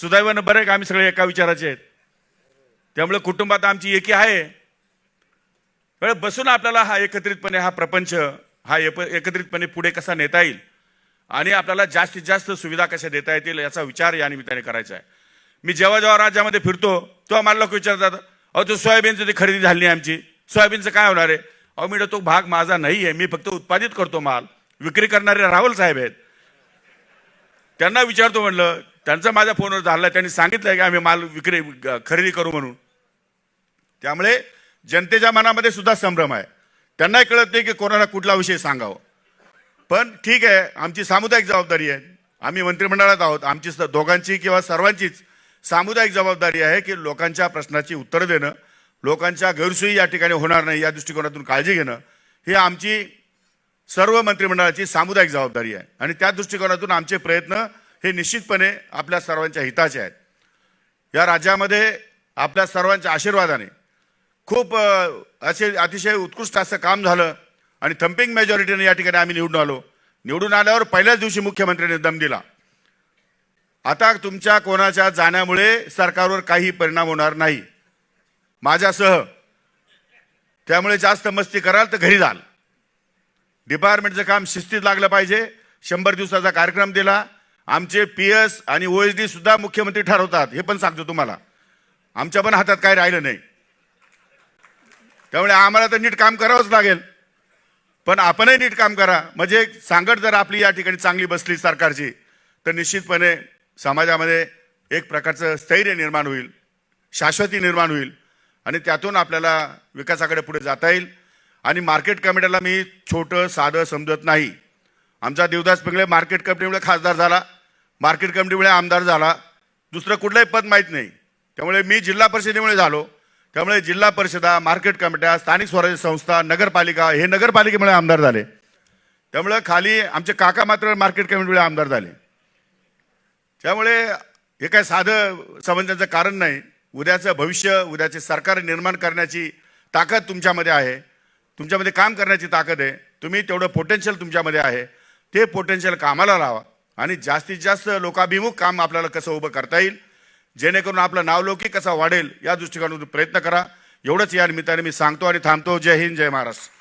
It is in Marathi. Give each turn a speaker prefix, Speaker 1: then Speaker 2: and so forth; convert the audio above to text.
Speaker 1: सुदैवानं बरं का आम्ही सगळे एका विचाराचे आहेत. त्यामुळे कुटुंबात आमची एकी आहे. वेळ बसून आपल्याला हा एकत्रितपणे हा प्रपंच हा एकत्रितपणे पुढे कसा नेता येईल आणि आपल्याला जास्तीत जास्त सुविधा कशा देता येतील याचा विचार या निमित्ताने करायचा आहे. मी जेव्हा जेव्हा राज्यामध्ये फिरतो तेव्हा मला लोक विचारतात अहो तो सोयाबीनची ती खरेदी झाली नाही आमची. सोयाबीनचं काय होणार आहे? अहो मी तो भाग माझा नाही आहे. मी फक्त उत्पादित करतो माल. विक्री करणारे राहुल साहेब आहेत. त्यांना विचारतो म्हणलं त्यांचा माझ्या फोनवर झाला. त्यांनी सांगितलं की आम्ही माल विक्री खरेदी करू म्हणून. त्यामुळे जनतेच्या मनामध्ये सुद्धा संभ्रम आहे. त्यांनाही कळत नाही की कोणाला कुठला विषय सांगावं. पण ठीक आहे आमची सामुदायिक जबाबदारी आहे. आम्ही मंत्रिमंडळात आहोत. आमची स- दोघांची किंवा सर्वांचीच सामुदायिक जबाबदारी आहे की लोकांच्या प्रश्नाची उत्तरं देणं लोकांच्या गैरसोयी या ठिकाणी होणार नाही या दृष्टिकोनातून काळजी घेणं ही आमची सर्व मंत्रिमंडळाची सामुदायिक जबाबदारी आहे. आणि त्या दृष्टिकोनातून आमचे प्रयत्न हे निश्चितपणे आपल्या सर्वांच्या हिताचे आहेत. या राज्यामध्ये आपल्या सर्वांच्या आशीर्वादाने खूप असे अतिशय उत्कृष्ट असं काम झालं आणि थम्पिंग मेजॉरिटीने या ठिकाणी आम्ही निवडून आलो. निवडून आल्यावर पहिल्याच दिवशी मुख्यमंत्र्यांनी दम दिला. आता तुमच्या कोणाच्या जाण्यामुळे सरकारवर काही परिणाम होणार नाही. माझ्यासह त्यामुळे जास्त मस्ती कराल तर घरी जाल. डिपार्टमेंटचं काम शिस्तीत लागलं पाहिजे. शंभर दिवसाचा कार्यक्रम दिला. आमचे पी एस आणि ओ एस डी सुद्धा मुख्यमंत्री ठरवतात हे पण सांगतो तुम्हाला. आमच्या पण हातात काय राहिलं नाही. त्यामुळे आम्हाला तर नीट काम करावंच लागेल. पण आपणही नीट काम करा. म्हणजे सांगड जर आपली या ठिकाणी चांगली बसली सरकारची तर निश्चितपणे समाजामध्ये एक प्रकारचं स्थैर्य निर्माण होईल शाश्वती निर्माण होईल आणि त्यातून आपल्याला विकासाकडे पुढे जाता येईल. आणि मार्केट कमिटीला मी छोटं साधं समजत नाही. आमचा देवदास पिंगळे मार्केट कमिटीमुळे खासदार झाला. मार्केट कमिटीमुळे आमदार झाला. दुसरं कुठलंही पद माहीत नाही. त्यामुळे मी जिल्हा परिषदेमुळे झालो. त्यामुळे जिल्हा परिषदा मार्केट कमिट्या स्थानिक स्वराज्य संस्था नगरपालिका हे नगरपालिकेमुळे आमदार झाले. त्यामुळे खाली आमचे काका मात्र मार्केट कमिटीमुळे आमदार झाले. त्यामुळे हे काय साधं समजण्याचं कारण नाही. उद्याचं भविष्य उद्याचे सरकार निर्माण करण्याची ताकद तुमच्यामध्ये आहे. तुमच्यामध्ये काम करण्याची ताकद आहे. तुम्ही तेवढं पोटेन्शियल तुमच्यामध्ये आहे. ते पोटेन्शियल कामाला लावा. आणि जास्तीत जास्त लोकाभिमुख काम आपल्याला कसं उभं करता येईल? जेणेकरून आपलं नावलौकिक कसा वाढेल या दृष्टिकोनातून प्रयत्न करा. एवढंच या निमित्ताने मी सांगतो आणि थांबतो. जय हिंद जय महाराष्ट्र.